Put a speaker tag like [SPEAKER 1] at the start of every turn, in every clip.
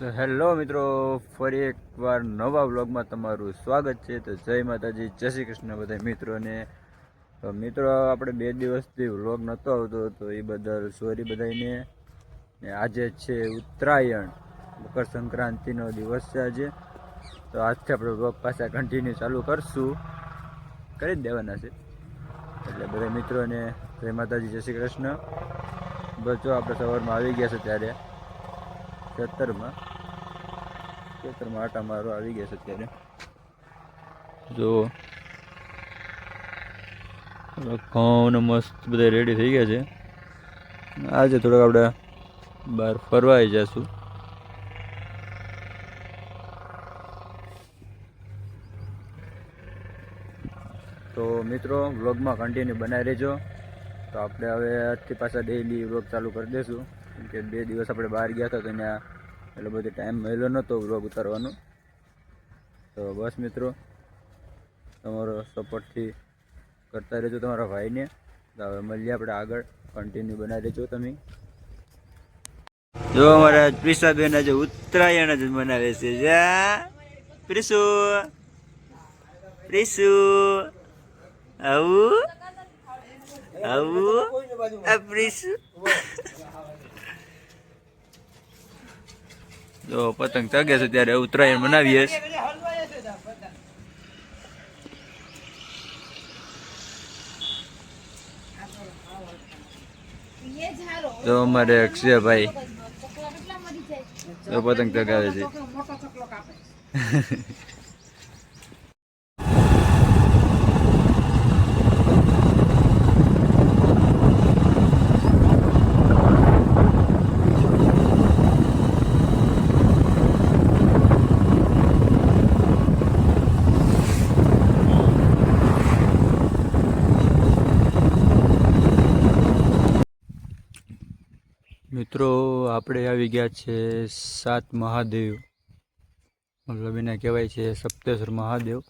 [SPEAKER 1] તો હેલો મિત્રો, ફરી એકવાર નવા વ્લોગમાં તમારું સ્વાગત છે. તો જય માતાજી, જય શ્રી કૃષ્ણ બધા મિત્રોને. તો મિત્રો, આપણે બે દિવસથી વ્લોગ નહોતો આવતો, તો એ બદલ સોરી બધાને ને આજે છે ઉત્તરાયણ, મકર સંક્રાંતિનો દિવસ છે આજે. તો આજથી આપણે વ્લોગ પાછા કન્ટિન્યુ ચાલુ કરશું. કરી જ દેવાના છે. એટલે બધા મિત્રોને, જય માતાજી, જય શ્રી કૃષ્ણ. જો આપણે સવારમાં આવી ગયા છે ત્યારે ખેતરમાં ખેતરમાં આટા મારો આવી ગયા છે અત્યારે. જો ઘઉં મસ્ત બધા રેડી થઈ ગયા છે. આજે થોડાક આપણે બહાર ફરવા આવી જઈશું તો મિત્રો, વ્લોગમાં કન્ટિન્યુ બનાવી રહેજો. તો આપણે હવે આજથી પાછા ડેઈલી વ્લોગ ચાલુ કરી દઈશું કેમ કે બે દિવસ આપણે બહાર ગયા હતા, તો ત્યાં એટલો બધો ટાઈમ મળ્યો નહોતો વ્લોગ ઉતારવાનો. તો બસ મિત્રો, તમારો સપોર્ટથી કરતા રહેજો તમારા ભાઈને. તો હવે મળીએ આપણે આગળ. કન્ટિન્યુ બનાવી દેજો તમે. જો અમારા પ્રિસાબેન આજે ઉત્તરાયણ જ મનાવે છે. જા. પ્રિસુ પ્રિસુ આવું. આવું. પ્રિસુ જો પતંગ ચગે છે ત્યારે ઉત્તરાયણ મનાવીએ તો અમારે અમારે અક્ષયભાઈ તો પતંગ ચગાવે છે. મિત્રો, આપણે આવી ગયા છે સાત મહાદેવ. મતલબ એને કહેવાય છે સપ્તેશ્વર મહાદેવ.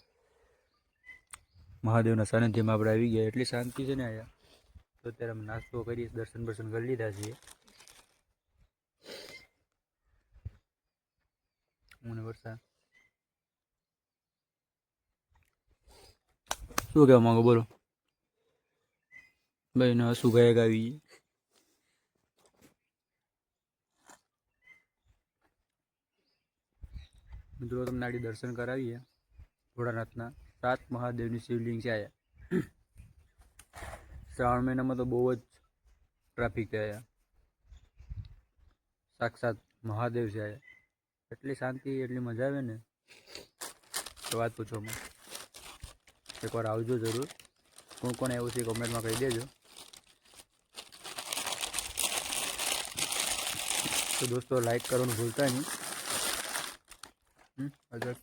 [SPEAKER 1] મહાદેવના સાનિધ્યમાં આપણે આવી ગયા. એટલી શાંતિ છે ને અહીંયા. તો અત્યારે અમે નાસ્તો કરીએ, દર્શન બર્શન કરી લીધા છીએ. મને વરસાદ શું કહેવા માંગો? બોલો. ભાઈ, ને હસું ગાયક આવી. મિત્રો, તમને આડી દર્શન કરાવીએ. ભોળાનાથના સાત મહાદેવની શિવલિંગ છે આયા શ્રાવણ મહિનામાં તો બહુ જ ટ્રાફિક છે સાક્ષાત મહાદેવ છે આયા એટલી શાંતિ, એટલી મજા આવે ને, તો વાત પૂછો માં એકવાર આવજો જરૂર. કોણ કોણ એવું છે કોમેન્ટમાં કહી દેજો. તો દોસ્તો લાઈક કરવાનું ભૂલતા નહીં. હજાર.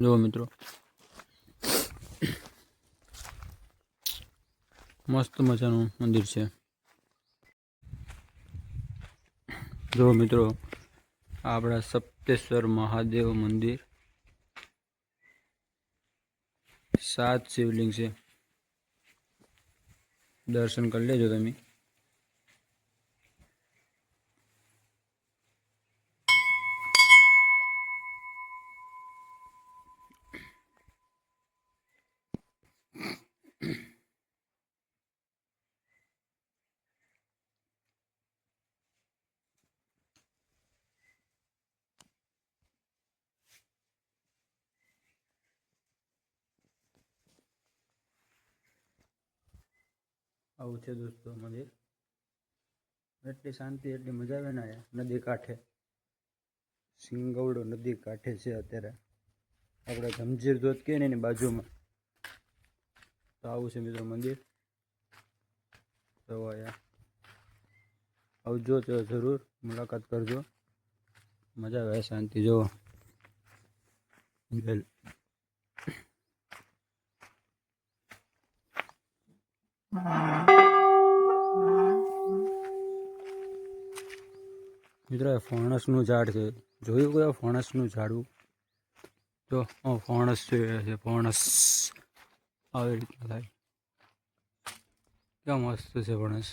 [SPEAKER 1] જુઓ મિત્રો. મસ્ત મજાનું મંદિર છે. જો મિત્રો આપણા સપ્તેશ્વર મહાદેવ મંદિર સાત શિવલિંગ છે. દર્શન કરી લેજો તમે. આવું છે દોસ્તો મંદિર. એટલી શાંતિ, એટલી મજા આવે ને નદી કાંઠે. સિંગવડો નદી કાંઠે છે અત્યારે. આપણે જમજીર ધોધ કહે ને એની બાજુમાં. તો આવું છે મિત્રો મંદિર. તો આવજો તો જરૂર. મુલાકાત કરજો. મજા આવે, શાંતિ. જોવો બેલ મિત્રો, એ ફણસનું ઝાડ છે. જોયું કયો ફણસનું ઝાડવું જો ફણસ છે ફણસ. આવી રીતના થાય. કેવા મસ્ત છે ફણસ.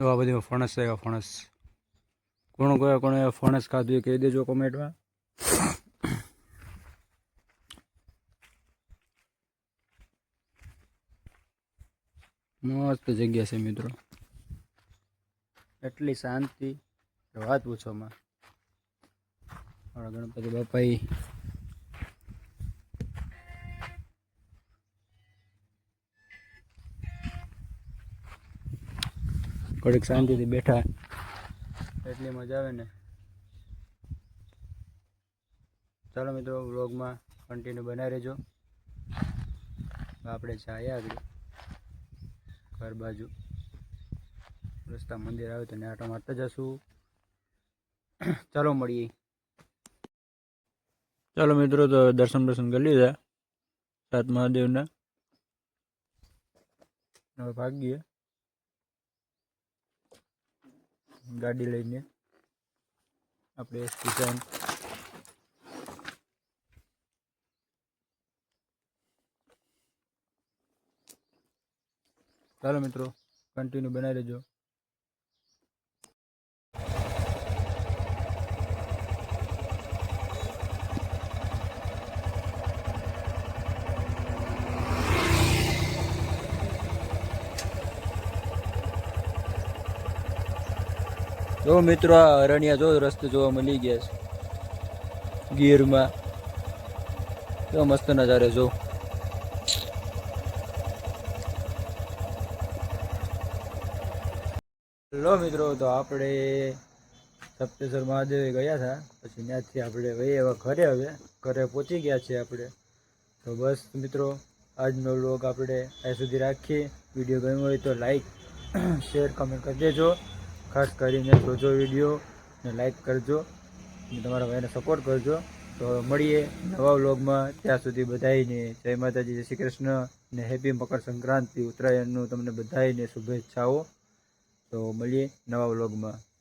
[SPEAKER 1] જો આ બધી ફણસ છે ફણસ. કોણ કયો કોણે ફણસ ખાધું એ કહી દેજો કોમેન્ટમાં. મસ્ત જગ્યા છે મિત્રો. એટલી શાંતિ વાત પૂછોમાં. ગણપતિ બાપા થોડીક શાંતિથી બેઠા. એટલી મજા આવે ને. ચાલો મિત્રો વ્લોગમાં કન્ટિન્યુ બનાવી રહેજો. આપણે જઈએ આગળ. ઘર બાજુ. રસ્તા મંદિર આવે તો ને આટો મારતા જશું. ચાલો મળીએ. ચાલો મિત્રો તો દર્શન દર્શન કરી લીધા. સાત મહાદેવના. હવે ભાગીએ. ગાડી લઈને. આપણે સ્ટેશન ચાલો મિત્રો કન્ટિન્યુ બનાવી લેજો. જો મિત્રો, આ અરણ્યા જો રસ્તો જોવા મળી ગયા છે. ગીરમાં. કેવો મસ્ત નજારે જો. હેલો મિત્રો, તો આપણે સપ્તેશ્વર મહાદેવે ગયા હતા. પછી ત્યાંથી આપણે વહી એવા ઘરે હવે. ઘરે પહોંચી ગયા છીએ આપણે. તો બસ મિત્રો, આજનો લોગ આપણે અહીં સુધી રાખીએ. વીડિયો ગમ્યો હોય તો લાઈક શેર કમેન્ટ કરી દેજો. ખાસ કરીને જોજો વીડિયો ને લાઈક કરજો. તમારા ભાઈને સપોર્ટ કરજો. તો મળીએ નવા વ્લોગમાં ત્યાં સુધી બધાઈને જય માતાજી, જય શ્રી કૃષ્ણ ને હેપી મકર સંક્રાંતિ, ઉત્તરાયણનું તમને બધાઈને શુભેચ્છાઓ. તો મળીએ નવા વ્લોગમાં.